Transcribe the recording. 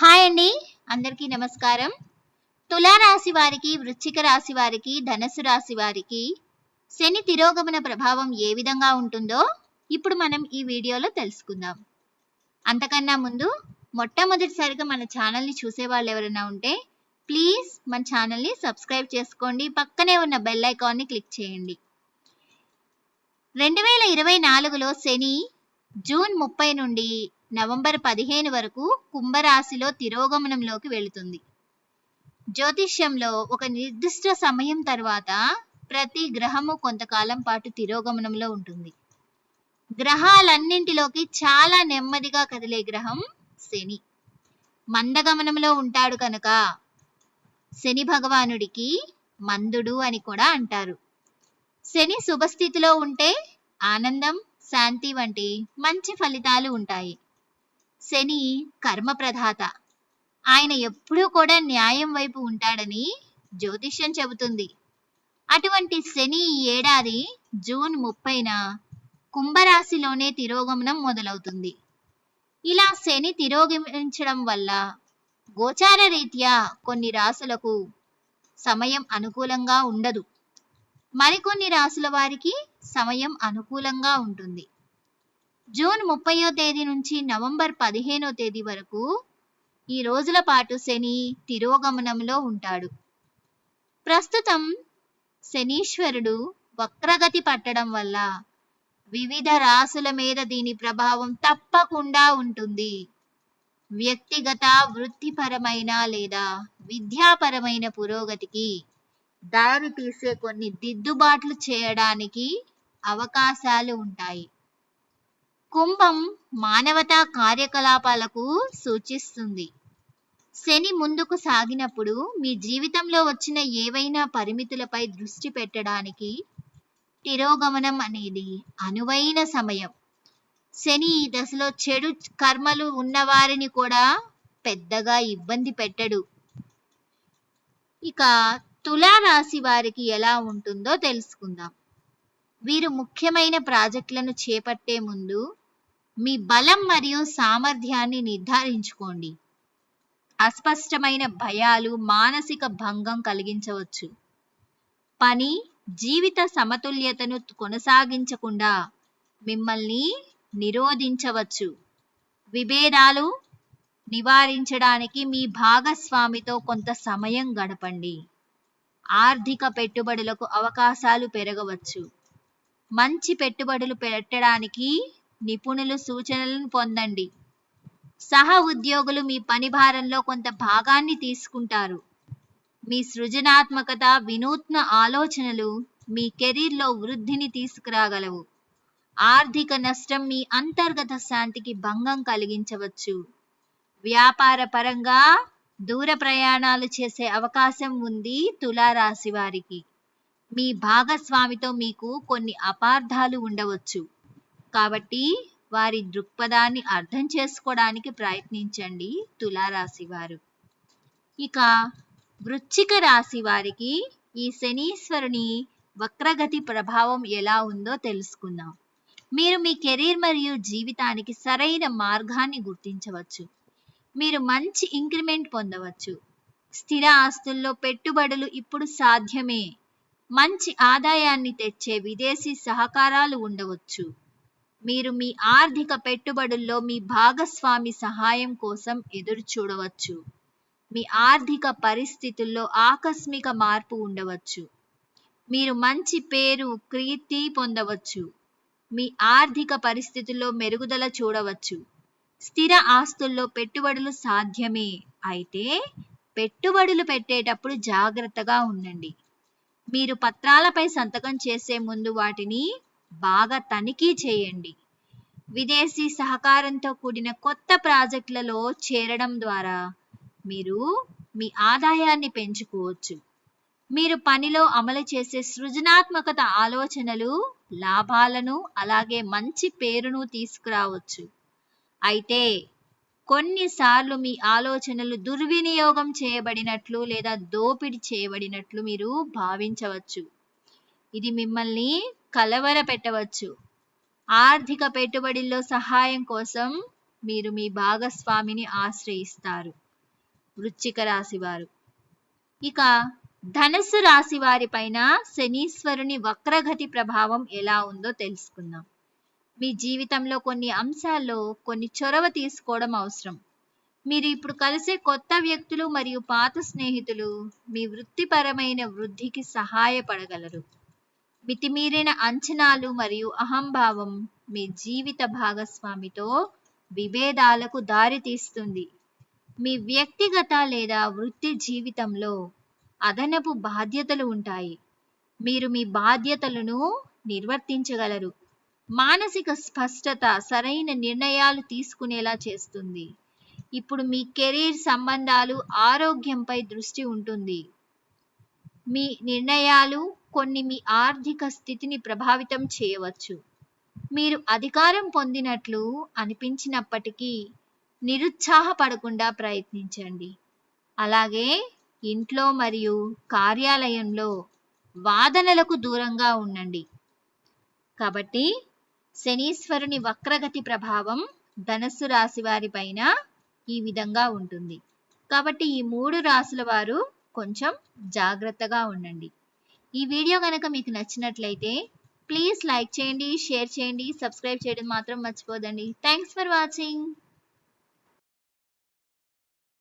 Hi అండి. అందరికీ నమస్కారం. తులారాశి వారికి వృశ్చిక రాశి వారికి ధనస్సు రాశి వారికి శని తిరోగమన ప్రభావం ఏ విధంగా ఉంటుందో ఇప్పుడు మనం ఈ వీడియోలో తెలుసుకుందాం. అంతకన్నా ముందు మొట్టమొదటిసారిగా మన ఛానల్ని చూసే వాళ్ళు ఎవరైనా ఉంటే ప్లీజ్ మన ఛానల్ని సబ్స్క్రైబ్ చేసుకోండి. పక్కనే ఉన్న బెల్ ఐకాన్ని క్లిక్ చేయండి. రెండు వేల ఇరవై నాలుగులో శని జూన్ ముప్పై నుండి నవంబర్ పదిహేను వరకు కుంభరాశిలో తిరోగమనంలోకి వెళుతుంది. జ్యోతిష్యంలో ఒక నిర్దిష్ట సమయం తర్వాత ప్రతి గ్రహము కొంతకాలం పాటు తిరోగమనంలో ఉంటుంది. గ్రహాలన్నింటిలోకి చాలా నెమ్మదిగా కదిలే గ్రహం శని. మందగమనంలో ఉంటాడు కనుక శని భగవానుడికి మందుడు అని కూడా అంటారు. శని శుభస్థితిలో ఉంటే ఆనందం శాంతి వంటి మంచి ఫలితాలు ఉంటాయి. శని కర్మ ప్రధాత. ఆయన ఎప్పుడూ కూడా న్యాయం వైపు ఉంటాడని జ్యోతిష్యం చెబుతుంది. అటువంటి శని ఈ ఏడాది జూన్ ముప్పైన కుంభరాశిలోనే తిరోగమనం మొదలవుతుంది. ఇలా శని తిరోగమించడం వల్ల గోచార రీత్యా కొన్ని రాసులకు సమయం అనుకూలంగా ఉండదు. మరికొన్ని రాసుల వారికి సమయం అనుకూలంగా ఉంటుంది. జూన్ ముప్పయో తేదీ నుంచి నవంబర్ పదిహేనో తేదీ వరకు ఈ రోజుల పాటు శని తిరోగమనంలో ఉంటాడు. ప్రస్తుతం శనీశ్వరుడు వక్రగతి పట్టడం వల్ల వివిధ రాసుల మీద దీని ప్రభావం తప్పకుండా ఉంటుంది. వ్యక్తిగత వృత్తిపరమైన లేదా విద్యాపరమైన పురోగతికి దారి తీసే కొన్ని దిద్దుబాట్లు చేయడానికి అవకాశాలు ఉంటాయి. కుంభం మానవతా కార్యకలాపాలకు సూచిస్తుంది. శని ముందుకు సాగినప్పుడు మీ జీవితంలో వచ్చిన ఏవైనా పరిమితులపై దృష్టి పెట్టడానికి తిరోగమనం అనేది అనువైన సమయం. శని ఈ దశలో చెడు కర్మలు ఉన్నవారిని కూడా పెద్దగా ఇబ్బంది పెట్టడు. ఇక తులా రాశి వారికి ఎలా ఉంటుందో తెలుసుకుందాం. వీరు ముఖ్యమైన ప్రాజెక్టులను చేపట్టే ముందు మీ బలం మరియు సామర్థ్యాన్ని నిర్ధారించుకోండి. అస్పష్టమైన భయాలు మానసిక భంగం కలిగించవచ్చు. పని జీవిత సమతుల్యతను కొనసాగించకుండా మిమ్మల్ని నిరోధించవచ్చు. విభేదాలు నివారించడానికి మీ భాగస్వామితో కొంత సమయం గడపండి. ఆర్థిక పెట్టుబడులకు అవకాశాలు పెరగవచ్చు. మంచి పెట్టుబడులు పెట్టడానికి నిపుణులు సూచనలను పొందండి. సహ ఉద్యోగులు మీ పని భారంలో కొంత భాగాన్ని తీసుకుంటారు. మీ సృజనాత్మకత వినూత్న ఆలోచనలు మీ కెరీర్లో వృద్ధిని తీసుకురాగలవు. ఆర్థిక నష్టం మీ అంతర్గత శాంతికి భంగం కలిగించవచ్చు. వ్యాపార పరంగా దూర ప్రయాణాలు చేసే అవకాశం ఉంది తులారాశి వారికి. మీ భాగస్వామితో మీకు కొన్ని అపార్థాలు ఉండవచ్చు. కాబట్టి వారి దృక్పథాన్ని అర్థం చేసుకోవడానికి ప్రయత్నించండి తులారాశి వారు. ఇక వృశ్చిక రాశి వారికి ఈ శనీశ్వరుని వక్రగతి ప్రభావం ఎలా ఉందో తెలుసుకుందాం. మీరు మీ కెరీర్ మరియు జీవితానికి సరైన మార్గాన్ని గుర్తించవచ్చు. మీరు మంచి ఇంక్రిమెంట్ పొందవచ్చు. స్థిర ఆస్తుల్లో పెట్టుబడులు ఇప్పుడు సాధ్యమే. మంచి ఆదాయాన్ని తెచ్చే విదేశీ సహకారాలు ఉండవచ్చు. మీరు మీ ఆర్థిక పెట్టుబడుల్లో మీ భాగస్వామి సహాయం కోసం ఎదురు చూడవచ్చు. మీ ఆర్థిక పరిస్థితుల్లో ఆకస్మిక మార్పు ఉండవచ్చు. మీరు మంచి పేరు కీర్తి పొందవచ్చు. మీ ఆర్థిక పరిస్థితుల్లో మెరుగుదల చూడవచ్చు. స్థిర ఆస్తుల్లో పెట్టుబడులు సాధ్యమే. అయితే పెట్టుబడులు పెట్టేటప్పుడు జాగ్రత్తగా ఉండండి. మీరు పత్రాలపై సంతకం చేసే ముందు వాటిని బాగా తనిఖీ చేయండి. విదేశీ సహకారంతో కూడిన కొత్త ప్రాజెక్టులలో చేరడం ద్వారా మీరు మీ ఆదాయాన్ని పెంచుకోవచ్చు. మీరు పనిలో అమలు చేసే సృజనాత్మకత ఆలోచనలు లాభాలను అలాగే మంచి పేరును తీసుకురావచ్చు. అయితే కొన్నిసార్లు మీ ఆలోచనలు దుర్వినియోగం చేయబడినట్లు లేదా దోపిడీ చేయబడినట్లు మీరు భావించవచ్చు. ఇది మిమ్మల్ని కలవర పెట్టవచ్చు ఆర్థిక పెట్టుబడిల్లో సహాయం కోసం మీరు మీ భాగస్వామిని ఆశ్రయిస్తారు. వృశ్చిక రాశి వారు ఇక ధనస్సు రాశి వారిపైన శనీశ్వరుని వక్రగతి ప్రభావం ఎలా ఉందో తెలుసుకుందాం. మీ జీవితంలో కొన్ని అంశాల్లో కొన్ని చొరవ తీసుకోవడం అవసరం. మీరు ఇప్పుడు కలిసే కొత్త వ్యక్తులు మరియు పాత స్నేహితులు మీ వృత్తిపరమైన వృద్ధికి సహాయపడగలరు. మితిమీరిన అంచనాలు మరియు అహంభావం మీ జీవిత భాగస్వామితో విభేదాలకు దారితీస్తుంది మీ వ్యక్తిగత లేదా వృత్తి జీవితంలో అదనపు బాధ్యతలు ఉంటాయి. మీరు మీ బాధ్యతలను నిర్వర్తించగలరు. మానసిక స్పష్టత సరైన నిర్ణయాలు తీసుకునేలా చేస్తుంది. ఇప్పుడు మీ కెరీర్ సంబంధాలు ఆరోగ్యంపై దృష్టి ఉంటుంది. మీ నిర్ణయాలు కొన్ని మీ ఆర్థిక స్థితిని ప్రభావితం చేయవచ్చు. మీరు అధికారం పొందినట్లు అనిపించినప్పటికీ నిరుత్సాహపడకుండా ప్రయత్నించండి. అలాగే ఇంట్లో మరియు కార్యాలయంలో వాదనలకు దూరంగా ఉండండి. కాబట్టి శనీశ్వరుని వక్రగతి ప్రభావం ధనస్సు రాశి వారిపైన ఈ విధంగా ఉంటుంది. కాబట్టి ఈ మూడు రాసుల వారు కొంచెం జాగ్రత్తగా ఉండండి. ఈ వీడియో కనుక మీకు నచ్చినట్లయితే ప్లీజ్ లైక్ చేయండి షేర్ చేయండి సబ్స్క్రైబ్ చేయడం మాత్రం మర్చిపోదండి. Thanks for watching